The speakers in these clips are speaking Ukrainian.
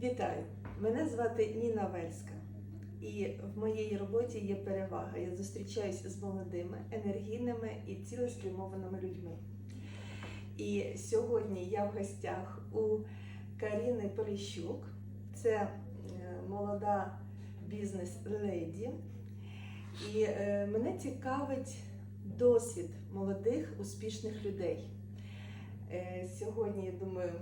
Вітаю! Мене звати Ніна Вельська, і в моїй роботі є перевага. Я зустрічаюся з молодими, енергійними і цілеспрямованими людьми. І сьогодні я в гостях у Каріни Поліщук. Це е, молода бізнес-леді. І е, мене цікавить досвід молодих успішних людей. Е, Сьогодні, я думаю,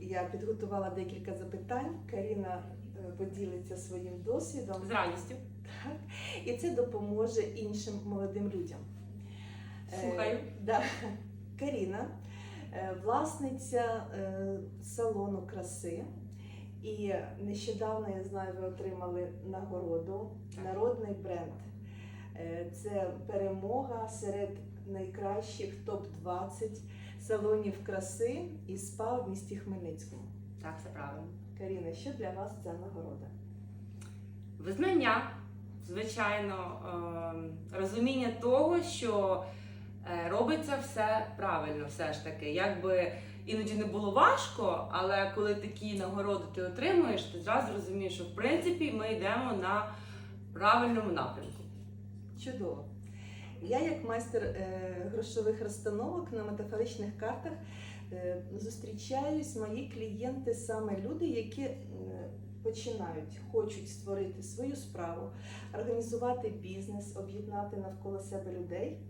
я підготувала декілька запитань. Каріна е, поділиться своїм досвідом. З радістю. Так. І це допоможе іншим молодим людям. Е, Слухаю. Да. Каріна, е, власниця е, салону краси. І нещодавно, я знаю, ви отримали нагороду Так. Народний бренд. Е, Це перемога серед найкращих топ-20 салонів краси і спа в місті Хмельницькому. Так, це правильно. Каріна, що для вас ця нагорода? Визнання, звичайно, ем, розуміння того, що е, робиться все правильно, все ж таки. Якби іноді не було важко, але коли такі нагороди ти отримуєш, ти зразу розумієш, що в принципі ми йдемо на правильному напрямку. Чудово. Я, як майстер е, грошових розстановок на метафоричних картах, е, зустрічаюсь, мої клієнти саме люди, які е, починають, хочуть створити свою справу, організувати бізнес, об'єднати навколо себе людей,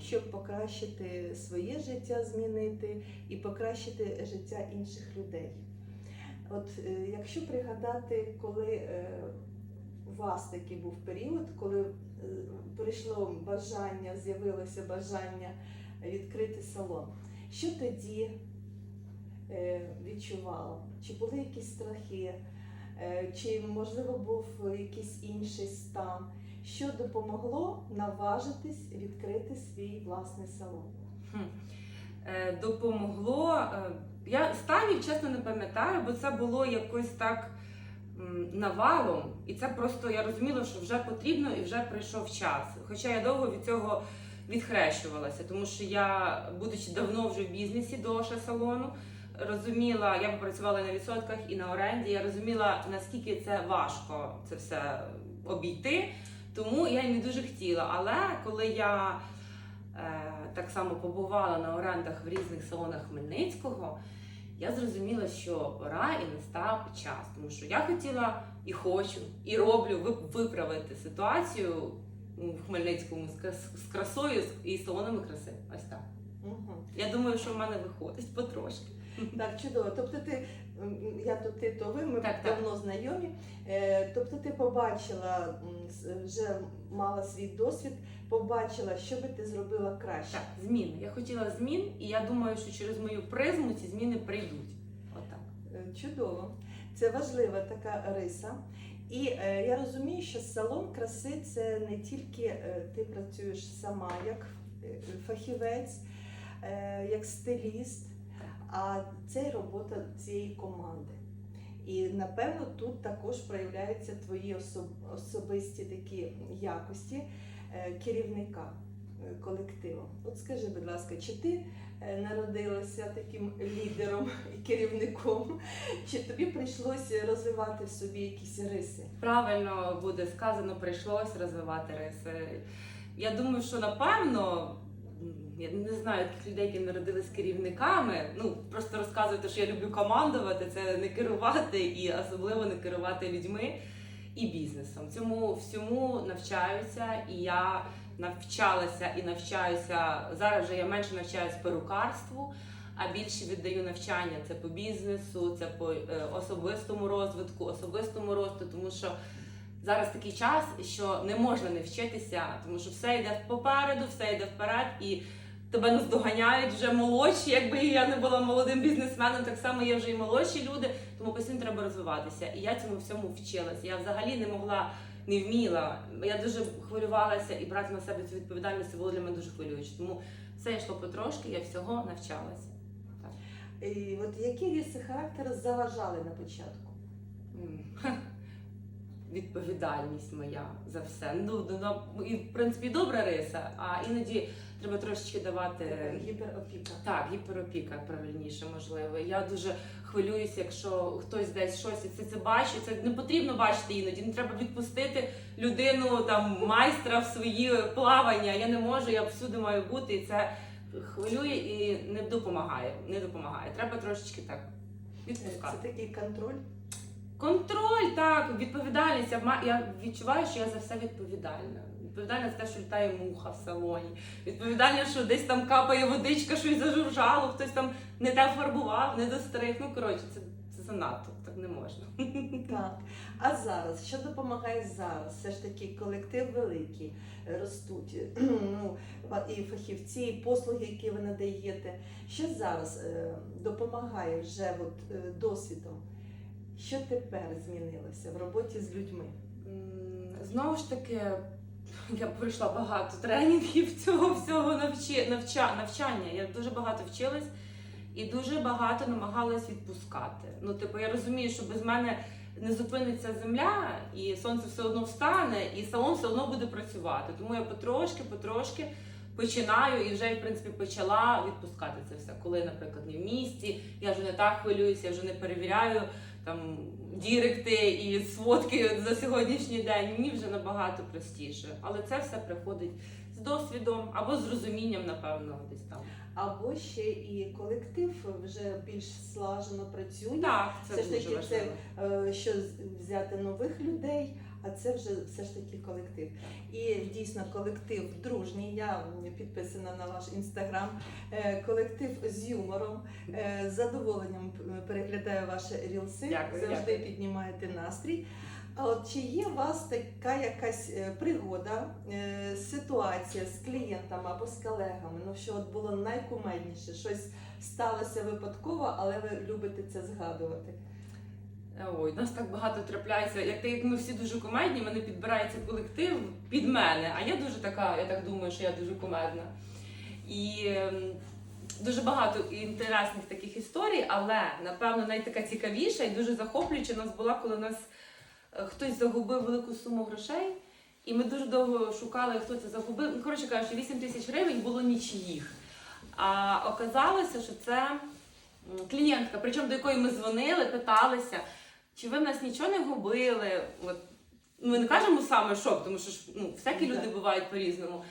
щоб покращити своє життя, змінити і покращити життя інших людей. От якщо пригадати, коли у вас такий був період, коли е, прийшло бажання, з'явилося бажання відкрити салон, що тоді е, відчувало? Чи були якісь страхи, Е, чи можливо був якийсь інший стан? Що допомогло наважитись відкрити свій власний салон? Допомогло. Я станів, чесно, не пам'ятаю, бо це було якось так навалом, і це просто я розуміла, що вже потрібно і вже прийшов час. Хоча я довго від цього відхрещувалася, тому що я, будучи давно вже в бізнесі до ще салону, розуміла, я працювала на відсотках і на оренді. Я розуміла, наскільки це важко це все обійти. Тому я й не дуже хотіла. Але коли я е, так само побувала на орендах в різних салонах Хмельницького, я зрозуміла, що пора і настав час, тому що я хотіла і хочу, і роблю виправити ситуацію в Хмельницькому з красою і салонами краси. Ось так. Угу. Я думаю, що в мене виходить потрошки. Так, чудово. Тобто ти, я то ти, то ви, ми Так, так. давно знайомі. Е, Тобто ти побачила, вже мала свій досвід, побачила, що би ти зробила краще. Так, зміни. Я хотіла змін, і я думаю, що через мою призму ці зміни прийдуть. Отак. Е, Чудово. Це важлива така риса. І е, я розумію, що салон краси це не тільки е, ти працюєш сама як е, фахівець, е, як стиліст, а це робота цієї команди. І напевно тут також проявляються твої особ- особисті такі якості е, керівника е, колективу. От скажи, будь ласка, чи ти е, народилася таким лідером і керівником, чи тобі прийшлося розвивати в собі якісь риси? Правильно буде сказано, прийшлось розвивати риси. Я думаю, що напевно. Я не знаю таких людей, які народились керівниками. Ну просто розказувати, що я люблю командувати, це не керувати і особливо не керувати людьми і бізнесом. Цьому всьому навчаюся, і я навчалася і навчаюся. Зараз вже я менше навчаюсь перукарству, а більше віддаю навчання це по бізнесу, це по е, особистому розвитку, особистому росту, тому що. Зараз такий час, що не можна не вчитися, тому що все йде попереду, все йде вперед, і тебе наздоганяють вже молодші. Якби я не була молодим бізнесменом, так само є вже і молодші люди, тому постійно треба розвиватися. І я цьому всьому вчилася. Я взагалі не могла, не вміла. Я дуже хвилювалася і брати на себе цю відповідальність це було для мене дуже хвилююче. Тому все йшло потрошки, я всього навчалася. І от які риси характеру заважали на початку? Відповідальність моя за все. Ну, ну, ну, і в принципі добра риса, а іноді треба трошечки давати Гіперопіка. так, гіперопіка правильніше, можливо. Я дуже хвилююся, якщо хтось десь щось і це, це бачить. Це не потрібно бачити іноді. Не треба відпустити людину там майстра в свої плавання. Я не можу, я всюди маю бути. І це хвилює і не допомагає. Не допомагає. Треба трошечки так відпускати. Це такий контроль. Контроль, так, відповідальність. Я, відчуваю, що я за все відповідальна. Відповідальна за те, що літає муха в салоні. Відповідальна, що десь там капає водичка, щось зажуржало, хтось там не те фарбував, не достриг. Ну коротше, це, це занадто, так не можна. Так. А зараз, що допомагає зараз? Все ж таки колектив великий, е, ростуть ну, і фахівці, і послуги, які ви надаєте. Що зараз е, допомагає вже от, е, досвідом? Що тепер змінилося в роботі з людьми? Знову ж таки, я пройшла багато тренінгів цього всього навчи, навча, навчання. Я дуже багато вчилась і дуже багато намагалась відпускати. Ну, типу, я розумію, що без мене не зупиниться земля, і сонце все одно встане, і салон все одно буде працювати. Тому я потрошки, потрошки починаю і вже, в принципі, почала відпускати це все. Коли, наприклад, не в місті, я вже не так хвилююся, я вже не перевіряю там діректи і сводки за сьогоднішній день. Мені вже набагато простіше. Але це все приходить з досвідом або з розумінням, напевно, десь там. Або ще і колектив вже більш слажено працює. Так, це Все ж таки, важливо. це що взяти нових людей, а це вже все ж таки колектив. І дійсно колектив дружній. Я підписана на ваш інстаграм. Е, Колектив з юмором. Е, З задоволенням п- переглядаю ваші рілси. Дякую, Завжди дякую. піднімаєте настрій. А от чи є у вас така якась е, пригода, е, ситуація з клієнтами або з колегами? Ну що от було найкумедніше, щось сталося випадково, але ви любите це згадувати? Ой, нас так багато трапляється. Як так як ми всі дуже комедні, мене підбирається колектив під мене. А я дуже така, я так думаю, що я дуже комедна. І ем, дуже багато інтересних таких історій, але напевно найтака цікавіша і дуже захоплююча нас була, коли нас е, хтось загубив велику суму грошей. І ми дуже довго шукали, хто це загубив. Ну, коротше кажучи, 8 тисяч гривень було нічиїх. А оказалося, що це клієнтка, причому до якої ми дзвонили, питалися, чи ви в нас нічого не губили. От, ми не кажемо саме шок, тому що ж, ну, всякі люди бувають по-різному.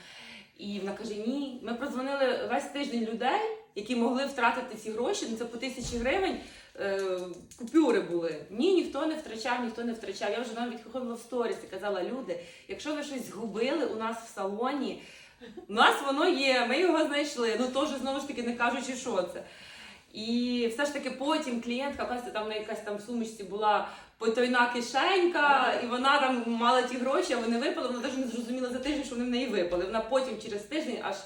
І вона каже: ні, ми продзвонили весь тиждень людей, які могли втратити ці гроші, ну це по тисячі гривень. Е, купюри були. Ні, ніхто не втрачав, ніхто не втрачав. Я вже навіть виходила в сторіс і казала, люди, якщо ви щось згубили у нас в салоні, у нас воно є, ми його знайшли. Ну теж знову ж таки не кажучи, що це. І все ж таки потім клієнтка, оказується, там на якась там сумочці була потойна кишенька, і вона там мала ті гроші, а вони випали. Вона навіть не зрозуміла за тиждень, що вони в неї випали. Вона потім через тиждень аж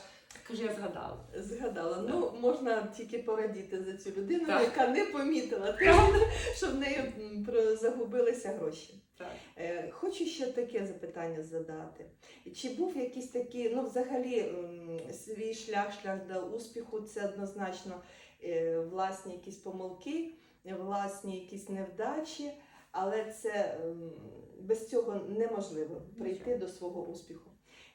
каже, я згадала. Згадала. Ну, можна тільки порадіти за цю людину, Так. яка не помітила, правда, що в неї загубилися гроші. Так. Е, Хочу ще таке запитання задати. Чи був якийсь такий, ну взагалі свій шлях, шлях до успіху, це однозначно е, власні якісь помилки, власні якісь невдачі, але це без цього неможливо прийти до свого успіху.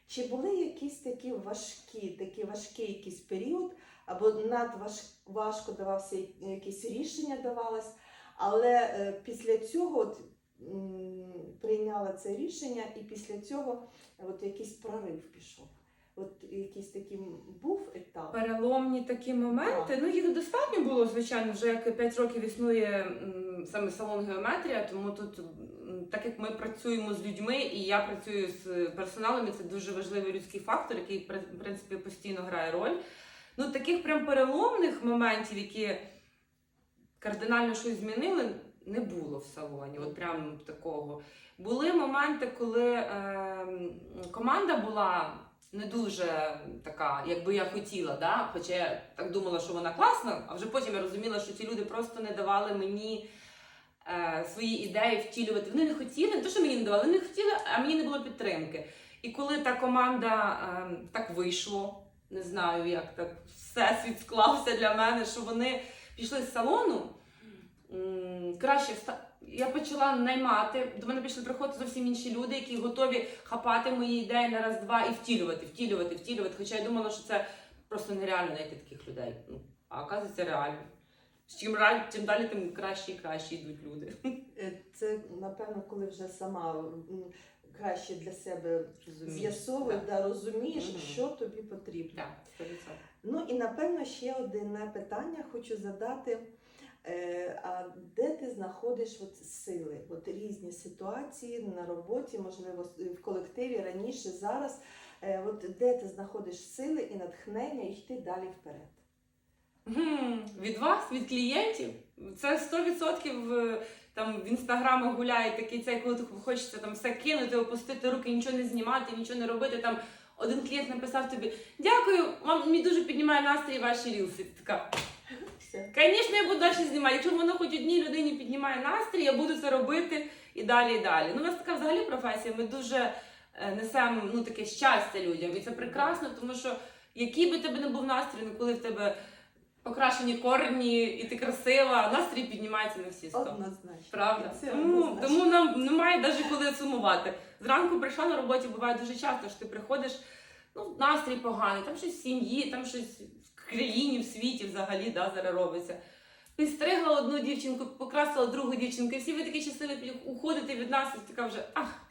Чи були якісь такі важкі, такі важкий якийсь період, або надважко давався якісь рішення давалось, але е, після цього от, прийняла це рішення, і після цього от якийсь прорив пішов. От якийсь такий був етап. Переломні такі моменти. Ну їх достатньо було, звичайно, вже як 5 років існує саме салон геометрія, тому тут, так як ми працюємо з людьми, і я працюю з персоналом, і це дуже важливий людський фактор, який в принципі постійно грає роль. Ну таких прям переломних моментів, які кардинально щось змінили, не було в салоні. От прям такого. Були моменти, коли е, команда була не дуже така, як би я хотіла, да? хоча я так думала, що вона класна, а вже потім я розуміла, що ці люди просто не давали мені е, свої ідеї втілювати. Вони не хотіли, не то, що мені не давали, вони не хотіли, а мені не було підтримки. І коли та команда е, так вийшло, не знаю, як так всесвіт склався для мене, що вони пішли з салону. Краще я почала наймати. До мене пішли приходити зовсім інші люди, які готові хапати мої ідеї на раз-два і втілювати, втілювати, втілювати. Хоча я думала, що це просто нереально знайти таких людей. Ну, а оказується реально. Чим, ра- чим далі, тим краще і краще йдуть люди. Е, Це напевно, коли вже сама краще для себе з'ясовуєш, Так. да, розумієш, Мгм. що тобі потрібно. 100%. Ну і напевно ще одне питання хочу задати. Е, А де ти знаходиш от сили? От різні ситуації на роботі, можливо, в колективі раніше, зараз. Е, От де ти знаходиш сили і натхнення йти далі вперед? Від вас, від клієнтів, це 100% е, там в інстаграмах гуляє такий цей, коли хочеться там все кинути, опустити руки, нічого не знімати, нічого не робити. Там один клієнт написав тобі: Дякую, вам мені дуже піднімає настрій ваші рілси. Така, Все. звісно, я буду далі знімати. Якщо воно хоч одній людині піднімає настрій, я буду це робити і далі, і далі. Ну, у нас така взагалі професія. Ми дуже е, несемо ну, таке щастя людям. І це прекрасно, тому що який би тебе не був настрій, ну, коли в тебе покрашені корені і ти красива, настрій піднімається на всі сто. Однозначно. Правда? Це Тому, однозначно. тому нам немає навіть коли сумувати. Зранку прийшла на роботі, буває дуже часто, що ти приходиш, ну, настрій поганий, там щось в сім'ї, там щось країні, в світі взагалі да, зараз робиться. Підстригла одну дівчинку, покрасила другу дівчинку, і всі ви такі щасливі уходите від нас, і така вже ах,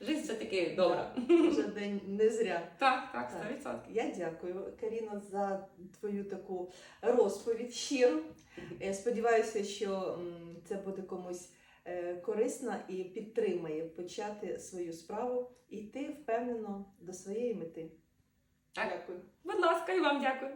життя все таки добра. Вже день не зря. Так, так, Так. 100%. Я дякую, Каріно, за твою таку розповідь щиру. Е, Сподіваюся, що це буде комусь е, корисно і підтримає почати свою справу і йти впевнено до своєї мети. Так. Дякую. Будь ласка, і вам дякую.